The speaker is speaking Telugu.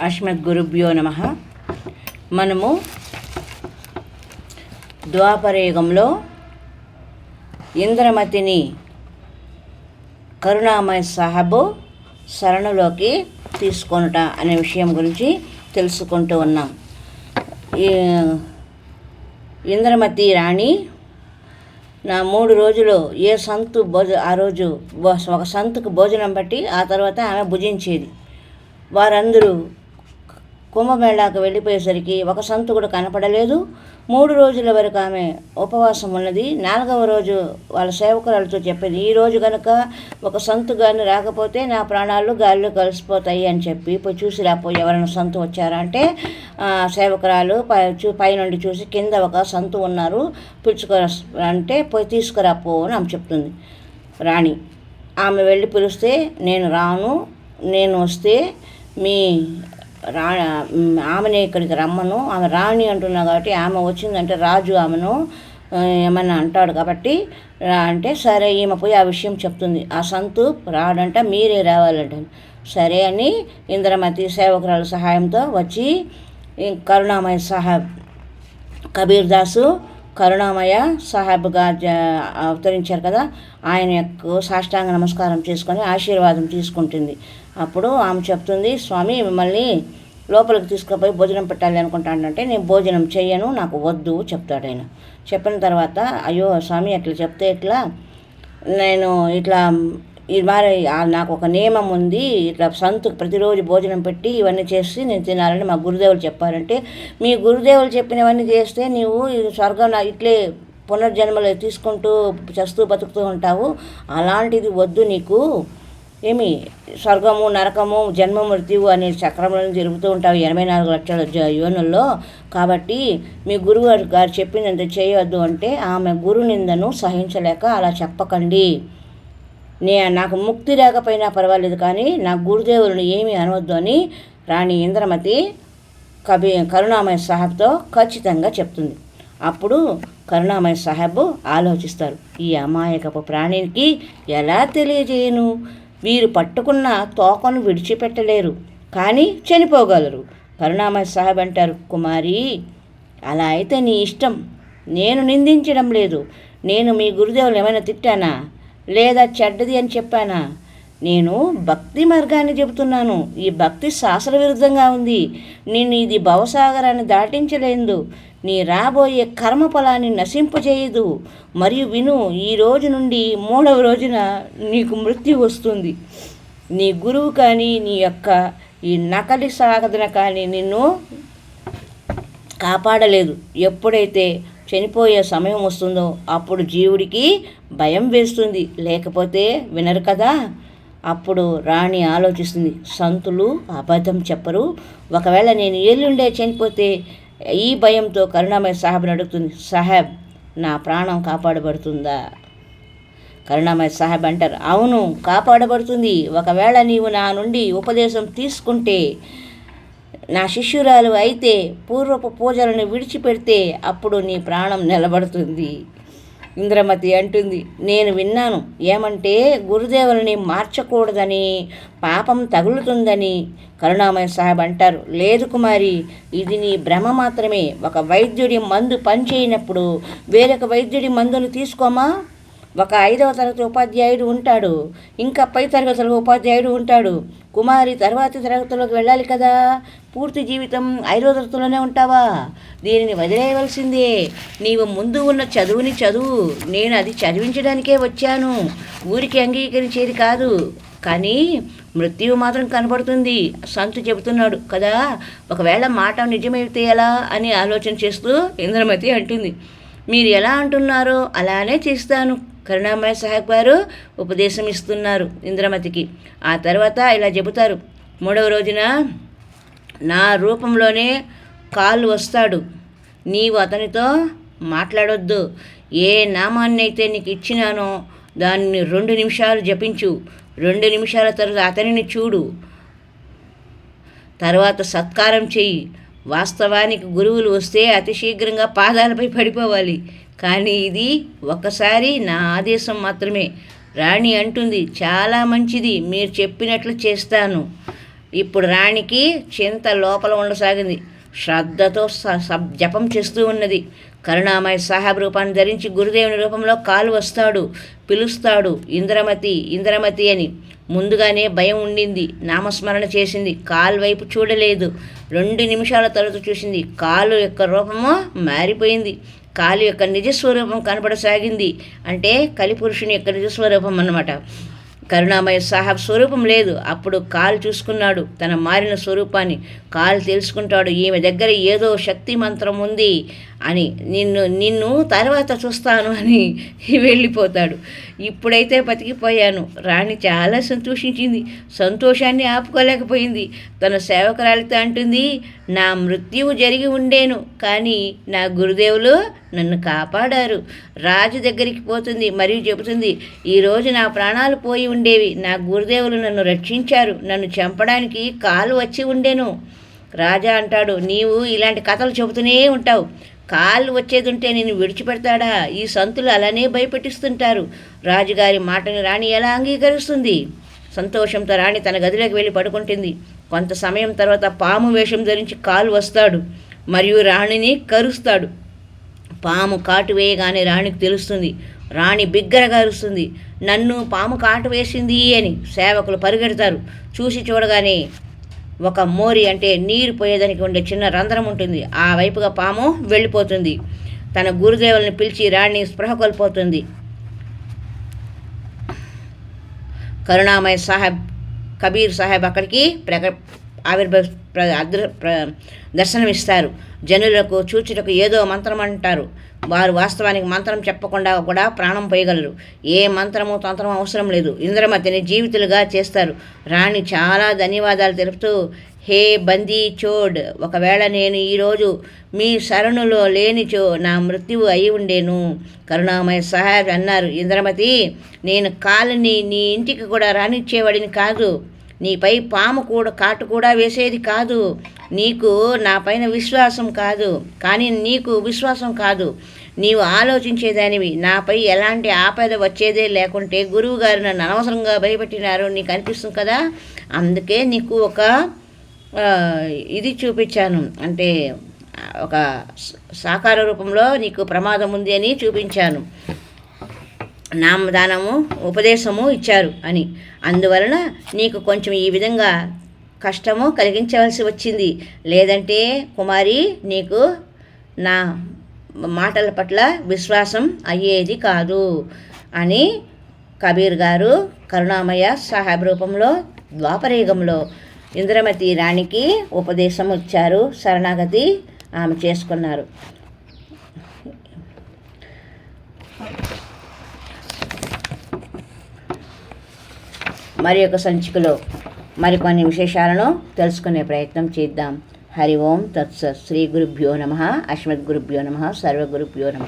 అస్మద్ గురుభ్యో నమ. మనము ద్వాపరయుగంలో ఇంద్రమతిని కరుణామయ సాహబు శరణులోకి తీసుకొనుట అనే విషయం గురించి తెలుసుకుంటూ ఉన్నాం. ఈ ఇంద్రమతి రాణి నా మూడు రోజులు ఏ సంతు భోజ ఆ రోజు ఒక సంతుకు భోజనం బట్టి ఆ తర్వాత ఆమె భుజించేది. వారందరూ కుంభమేళాకు వెళ్ళిపోయేసరికి ఒక సంతు కూడా కనపడలేదు. మూడు రోజుల వరకు ఆమె ఉపవాసం ఉన్నది. నాలుగవ రోజు వాళ్ళ సేవకురాలతో చెప్పేది ఈ రోజు కనుక ఒక సంతు కానీ రాకపోతే నా ప్రాణాలు గాలిలో కలిసిపోతాయి అని చెప్పి పోయి చూసి రాకపోయి ఎవరైనా సంతు వచ్చారా అంటే సేవకురాలు పై చూ పైనుండి చూసి కింద ఒక సంతు ఉన్నారు. పిలుచుకురా అంటే పోయి తీసుకురాపో అని ఆమె చెప్తుంది. రాణి ఆమె వెళ్ళి పిలిస్తే నేను రాను నేను వస్తే మీ రా ఆమెనే ఇక్కడికి రమ్మను. ఆమె రాణి అంటున్నా కాబట్టి ఆమె వచ్చిందంటే రాజు ఆమెను ఏమన్నా అంటాడు కాబట్టి రా అంటే సరే ఈమె పోయి ఆ విషయం చెప్తుంది. ఆ సంతు రాడంట మీరే రావాలంట. సరే అని ఇంద్రమతి సేవకురాల సహాయంతో వచ్చి కరుణామయ సహా కబీర్ దాసు కరుణామయ సాహెబ్ జ- అవతరించారు కదా ఆయన యొక్క సాష్టాంగ నమస్కారం చేసుకొని ఆశీర్వాదం తీసుకుంటుంది. అప్పుడు ఆమె చెప్తుంది స్వామి మిమ్మల్ని లోపలికి తీసుకుపోయి భోజనం పెట్టాలి అనుకుంటానంటే నేను భోజనం చేయను నాకు వద్దు చెప్తాడు ఆయన. చెప్పిన తర్వాత అయ్యో స్వామి అట్లా చెప్తే ఎట్లా? నేను ఇట్లా ఇది మరి నాకు ఒక నియమం ఉంది. ఇట్లా సంతు ప్రతిరోజు భోజనం పెట్టి ఇవన్నీ చేసి నేను తినాలని మా గురుదేవులు చెప్పారంటే మీ గురుదేవులు చెప్పినవన్నీ చేస్తే నీవు స్వర్గం నా ఇట్లే పునర్జన్మలు తీసుకుంటూ చస్తూ బతుకుతూ ఉంటావు. అలాంటిది వద్దు నీకు. ఏమి? స్వర్గము నరకము జన్మ మృత్యువు అనే చక్రంలో తిరుగుతూ ఉంటావు ఎనభై నాలుగు లక్షల యోనుల్లో. కాబట్టి మీ గురువు గారు గారు చెప్పిందంత చేయవద్దు అంటే ఆమె గురు నిందను సహించలేక అలా చెప్పకండి. నే నాకు ముక్తి లేకపోయినా పర్వాలేదు కానీ నా గురుదేవులను ఏమీ అనవద్దు అని రాణి ఇంద్రమతి కబీ కరుణామయ సాహెబ్తో ఖచ్చితంగా చెప్తుంది. అప్పుడు కరుణామయ సాహెబ్ ఆలోచిస్తారు ఈ అమాయకపు ప్రాణికి ఎలా తెలియజేయను? వీరు పట్టుకున్న తోకను విడిచిపెట్టలేరు కానీ చనిపోగలరు. కరుణామయ సాహెబ్ అంటారు కుమారి అలా అయితే నీ ఇష్టం. నేను నిందించడం లేదు. నేను మీ గురుదేవులు ఏమైనా తిట్టానా? లేదా చెడ్డది అని చెప్పానా? నేను భక్తి మార్గాన్ని చెబుతున్నాను. ఈ భక్తి శాస్త్ర విరుద్ధంగా ఉంది. నేను ఇది భవసాగరాన్ని దాటించలేదు. నీ రాబోయే కర్మ ఫలాన్ని నశింపజేయదు. మరియు విను ఈ రోజు నుండి మూడవ రోజున నీకు మృత్యు వస్తుంది. నీ గురువు కానీ నీ యొక్క ఈ నకలి సాధన కానీ నిన్ను కాపాడలేదు. ఎప్పుడైతే చనిపోయే సమయం వస్తుందో అప్పుడు జీవుడికి భయం వేస్తుంది. లేకపోతే వినరు కదా? అప్పుడు రాణి ఆలోచిస్తుంది. సంతులు అబద్ధం చెప్పరు. ఒకవేళ నేను ఎల్లుండే చనిపోతే ఈ భయంతో కరుణామయ సాహెబ్ని అడుగుతుంది. సాహెబ్ నా ప్రాణం కాపాడబడుతుందా? కరుణామయ సాహెబ్ అంటారు. అవును కాపాడబడుతుంది. ఒకవేళ నీవు నా నుండి ఉపదేశం తీసుకుంటే నా శిష్యురాలు అయితే పూర్వపు పూజలను విడిచిపెడితే అప్పుడు నీ ప్రాణం నిలబడుతుంది. ఇంద్రమతి అంటుంది నేను విన్నాను. ఏమంటే గురుదేవులని మార్చకూడదని పాపం తగులుతుందని కరుణామయ సాహెబ్ అంటారు. లేదు కుమారి ఇది నీ భ్రమ మాత్రమే. ఒక వైద్యుడి మందు పనిచేయనప్పుడు వేరొక వైద్యుడి మందును తీసుకోమా? ఒక ఐదవ తరగతి ఉపాధ్యాయుడు ఉంటాడు. ఇంకా పై తరగతుల ఉపాధ్యాయుడు ఉంటాడు. కుమారి తర్వాతి తరగతిలోకి వెళ్ళాలి కదా. పూర్తి జీవితం ఐదవ తరగతిలోనే ఉంటావా? దీనిని వదిలేయవలసిందే. నీవు ముందు ఉన్న చదువుని చదువు. నేను అది చదివించడానికే వచ్చాను. ఊరికి అంగీకరించేది కాదు. కానీ మృత్యువు మాత్రం కనబడుతుంది సంతు చెబుతున్నాడు కదా. ఒకవేళ మాట నిజమైతే ఎలా అని ఆలోచన చేస్తూ ఇంద్రమతి అంటుంది. మీరు ఎలా అంటున్నారో అలానే చేస్తాను. కరుణామయ సాహెబ్ గారు ఉపదేశం ఇస్తున్నారు ఇంద్రమతికి. ఆ తర్వాత ఇలా చెబుతారు మూడవ రోజున నా రూపంలోనే కాలు వస్తాడు. నీవు అతనితో మాట్లాడొద్దు. ఏ నామాన్ని అయితే నీకు ఇచ్చినానో దాన్ని రెండు నిమిషాలు జపించు. రెండు నిమిషాల తర్వాత అతనిని చూడు. తర్వాత సత్కారం చెయ్యి. వాస్తవానికి గురువులు వస్తే అతి శీఘ్రంగా పాదాలపై పడిపోవాలి. కానీ ఇది ఒకసారి నా ఆదేశం మాత్రమే. రాణి అంటుంది చాలా మంచిది మీరు చెప్పినట్లు చేస్తాను. ఇప్పుడు రాణికి చింత లోపల ఉండసాగింది. శ్రద్ధతో జపం చేస్తూ ఉన్నది. కరుణామయ సాహెబ్ రూపాన్ని ధరించి గురుదేవుని రూపంలో కాలు వస్తాడు పిలుస్తాడు ఇంద్రమతి ఇంద్రమతి అని. ముందుగానే భయం ఉండింది. నామస్మరణ చేసింది. కాలు వైపు చూడలేదు. రెండు నిమిషాల తరువాత చూసింది. కాలు యొక్క రూపము మారిపోయింది. కాలి యొక్క నిజస్వరూపం కనబడసాగింది అంటే కలిపురుషుని యొక్క నిజస్వరూపం అన్నమాట. కరుణామయ సాహబ్ స్వరూపం లేదు. అప్పుడు కాలు చూసుకున్నాడు. తన మారిన స్వరూపాన్ని కాలు తెలుసుకుంటాడు. ఈమె దగ్గర ఏదో శక్తి మంత్రం ఉంది అని నిన్ను నిన్ను తర్వాత చూస్తాను అని వెళ్ళిపోతాడు. ఇప్పుడైతే బతికిపోయాను. రాణి చాలా సంతోషించింది. సంతోషాన్ని ఆపుకోలేకపోయింది. తన సేవకురాలితో అంటుంది నా మృత్యువు జరిగి ఉండేను. కానీ నా గురుదేవులు నన్ను కాపాడారు. రాజు దగ్గరికి పోతుంది మరియు చెబుతుంది ఈరోజు నా ప్రాణాలు పోయి ఉండేవి. నా గురుదేవులు నన్ను రక్షించారు. నన్ను చంపడానికి కాలు వచ్చి ఉండేను. రాజా అంటాడు నీవు ఇలాంటి కథలు చెబుతూనే ఉంటావు. కాళ్ళు వచ్చేది ఉంటే నేను విడిచిపెడతాడా? ఈ సంతులు అలానే భయపెట్టిస్తుంటారు. రాజుగారి మాటని రాణి ఎలా అంగీకరిస్తుంది? సంతోషంతో రాణి తన గదిలోకి వెళ్ళి పడుకుంటుంది. కొంత సమయం తర్వాత పాము వేషం ధరించి కాలు వస్తాడు మరియు రాణిని కరుస్తాడు. పాము కాటు వేయగానే రాణికి తెలుస్తుంది. రాణి బిగ్గరగా అరుస్తుంది. నన్ను పాము కాటు వేసింది అని సేవకులు పరిగెడతారు. చూసి చూడగానే ఒక మోరి అంటే నీరు పోయేదానికి ఉండే చిన్న రంధ్రం ఉంటుంది. ఆ వైపుగా పాము వెళ్ళిపోతుంది. తన గురుదేవుల్ని పిలిచి రాణి స్పృహ కోల్పోతుంది. కరుణామయ సాహెబ్ కబీర్ సాహెబ్ అక్కడికి ప్రక ఆవిర్భవ ప్ర అదృ దర్శనమిస్తారు. జనులకు చూచుటకు ఏదో మంత్రం అంటారు. వారు వాస్తవానికి మంత్రం చెప్పకుండా కూడా ప్రాణం పోయగలరు. ఏ మంత్రము తంత్రం అవసరం లేదు. ఇంద్రమతిని జీవితులుగా చేస్తారు. రాణి చాలా ధన్యవాదాలు తెలుపుతూ హే బందీ చోడ్ ఒకవేళ నేను ఈరోజు మీ శరణులో లేనిచో నా మృత్యువు అయి ఉండేను. కరుణామయ సహాయ అన్నారు ఇంద్రమతి. నేను కాలుని నీ ఇంటికి కూడా రానిచ్చేవాడిని కాదు. నీపై పాము కూడా కాటు కూడా వేసేది కాదు. నీకు నా పైన విశ్వాసం కాదు. కానీ నీకు విశ్వాసం కాదు. నీవు ఆలోచించేదానివి. నాపై ఎలాంటి ఆపద వచ్చేదే లేకుంటే గురువు గారు నన్ను అనవసరంగా భయపెట్టినారు. నీకు అనిపిస్తుంది కదా? అందుకే నీకు ఒక ఇది చూపించాను. అంటే ఒక సాకార రూపంలో నీకు ప్రమాదం ఉంది అని చూపించాను. నామదానము ఉపదేశము ఇచ్చారు అని. అందువలన నీకు కొంచెం ఈ విధంగా కష్టము కలిగించవలసి వచ్చింది. లేదంటే కుమారి నీకు నా మాటల పట్ల విశ్వాసం అయ్యేది కాదు అని కబీర్ గారు కరుణామయ సాహెబ్ రూపంలో ద్వాపరయుగంలో ఇంద్రమతి రాణికి ఉపదేశం ఇచ్చారు. శరణాగతి ఆమె చేసుకున్నారు. మరి యొక్క సంచికలో మరికొన్ని విశేషాలను తెలుసుకునే ప్రయత్నం చేద్దాం. హరి ఓం తత్సత్ శ్రీ గురుభ్యో నమ అశ్మద్ గురుభ్యో నమ సర్వగురుభ్యో నమ.